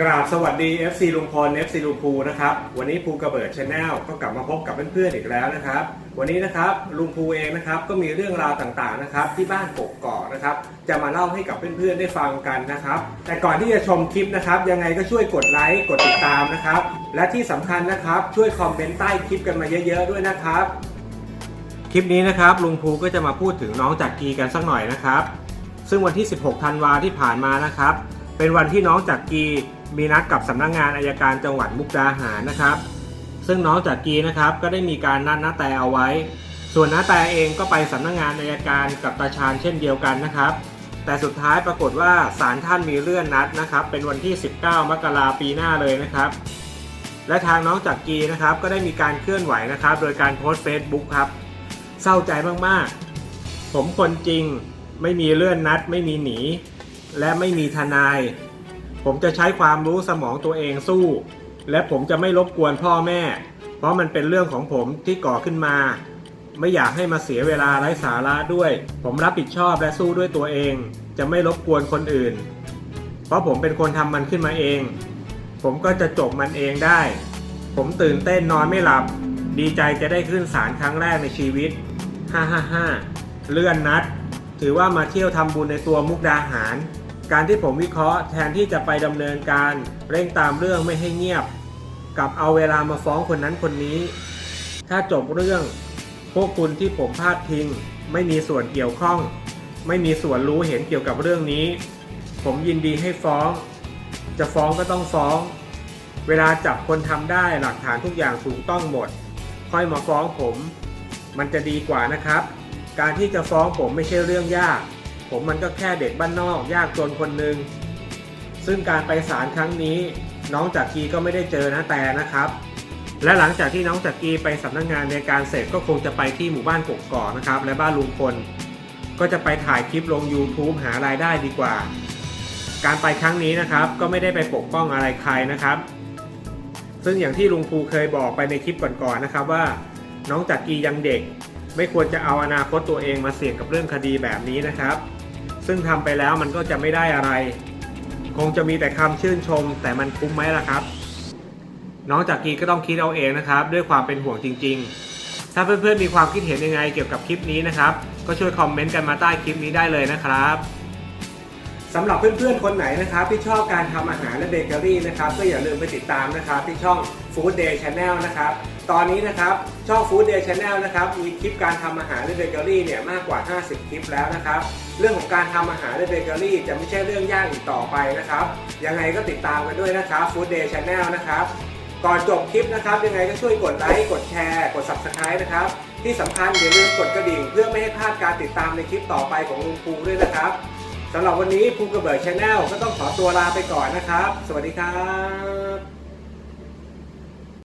กราบสวัสดี FC ลุงพล FC ลุงภูนะครับ วันนี้ภูกระเบิดชาแนลก็กลับมาพบกับเพื่อนๆอีกแล้วนะครับ วันนี้นะครับลุงภูเองนะครับก็มีเรื่องราวต่างๆนะครับที่บ้านกกอกนะครับ จะมาเล่าให้กับเพื่อนๆได้ฟังกันนะครับ แต่ก่อนที่จะชมคลิปนะครับ ยังไงก็ช่วยกดไลค์กดติดตามนะครับ และที่สำคัญนะครับช่วยคอมเมนต์ใต้คลิปกันมาเยอะๆด้วยนะครับ คลิปนี้นะครับลุงภูก็จะมาพูดถึงน้องจากกีกันสักหน่อยนะครับ ซึ่งวันที่ 16 ธันวาที่ผ่านมานะครับ เป็นวันที่น้องจากกี มีนัดกับสำนักงานอายการจังหวัดมุกดาหารนะครับ ซึ่งน้องจากกีนะครับก็ได้มีการนัดน้าแต่เอาไว้ ส่วนน้าแต่เองก็ไปสำนักงานอายการกับตาชาญเช่นเดียวกันนะครับ แต่สุดท้ายปรากฏว่าศาลท่านมีเลื่อนนัดนะครับ เป็นวันที่ 19 มกราปีหน้าเลยนะครับ และทางน้องจากกีนะครับก็ได้มีการเคลื่อนไหวนะครับ โดยการโพสต์เฟซบุ๊กครับเศร้าใจมากๆ ผมคนจริงไม่มีเลื่อนนัด ไม่มีหนี และไม่มีทนาย ผมจะใช้ความรู้สมองตัวเองสู้ และผมจะไม่รบกวนพ่อแม่ เพราะมันเป็นเรื่องของผมที่ก่อขึ้นมา ไม่อยากให้มาเสียเวลาไร้สาระด้วย ผมรับผิดชอบและสู้ด้วยตัวเอง จะไม่รบกวนคนอื่น เพราะผมเป็นคนทำมันขึ้นมาเอง ผมก็จะจบมันเองได้ ผมตื่นเต้นนอนไม่หลับ ดีใจจะได้ขึ้นศาลครั้งแรกในชีวิตฮ่าฮ่าฮ่าเลื่อนนัด ถือว่ามาเที่ยวทำบุญในตัวมุกดาหาร การที่ผมวิเคราะห์แทนที่จะไปดำเนินการเร่งตามเรื่องไม่ให้เงียบ กับเอาเวลามาฟ้องคนนั้นคนนี้ ถ้าจบเรื่อง พวกคุณที่ผมพาดพิง ไม่มีส่วนเกี่ยวข้อง ไม่มีส่วนรู้เห็นเกี่ยวกับเรื่องนี้ ผมยินดีให้ฟ้อง จะฟ้องก็ต้องฟ้อง เวลาจับคนทำได้หลักฐานทุกอย่างถูกต้องหมด ค่อยมาฟ้องผม มันจะดีกว่านะครับ การที่จะฟ้องผมไม่ใช่เรื่องยาก ผมมันก็แค่เด็กบ้านนอก ยากจนคนหนึ่งซึ่งการไปศาลครั้งนี้ น้องจากกีก็ไม่ได้เจอนะแต่นะครับ และหลังจากที่น้องจากกีไปสำนักงานในการเสร็จก็คงจะไปที่หมู่บ้านกกอกนะครับ และบ้านลุงพลก็จะไปถ่ายคลิปลง YouTube หารายได้ดีกว่า การไปครั้งนี้นะครับก็ไม่ได้ไปปกป้องอะไรใครนะครับ ซึ่งอย่างที่ลุงภูเคยบอกไปในคลิปก่อนๆนะครับว่า น้องจากกียังเด็ก ไม่ควรจะเอาอนาคตตัวเองมาเสี่ยงกับเรื่องคดีแบบนี้นะครับ ซึ่งทำไปแล้วมันก็จะไม่ได้อะไร คงจะมีแต่คำชื่นชม แต่มันคุ้มไหมล่ะครับ น้องจากกีก็ต้องคิดเอาเองนะครับ ด้วยความเป็นห่วงจริง ๆ ถ้าเพื่อนๆมีความคิดเห็นยังไงเกี่ยวกับคลิปนี้นะครับ ก็ช่วยคอมเมนต์กันมาใต้คลิปนี้ได้เลยนะครับสำหรับเพื่อนๆ คนไหนนะครับที่ชอบการทำอาหารและเบเกอรี่นะครับก็อย่าลืมไปติดตามนะครับที่ช่อง Food Day Channel นะครับ ตอนนี้นะครับช่อง Food Day Channel นะครับมีคลิปการทำอาหารและเบเกอรี่เนี่ยมากกว่า 50 คลิปแล้วนะครับ เรื่องของการทำอาหารและเบเกอรี่จะไม่ใช่เรื่องยากอีกต่อไปนะครับ ยังไงก็ติดตามกันด้วยนะครับ Food Day Channel นะครับก่อนจบคลิปนะครับยังไงก็ช่วยกดไลค์กดแชร์กด Subscribe นะครับที่สำคัญอย่าลืมกดกระดิ่ง เพื่อไม่ให้พลาดการติดตามในคลิปต่อไปของลุงภูด้วยนะครับสำหรับวันนี้ภูกระเบิดชาแนลก็ต้องขอตัวลาไปก่อนนะครับ สวัสดีครับ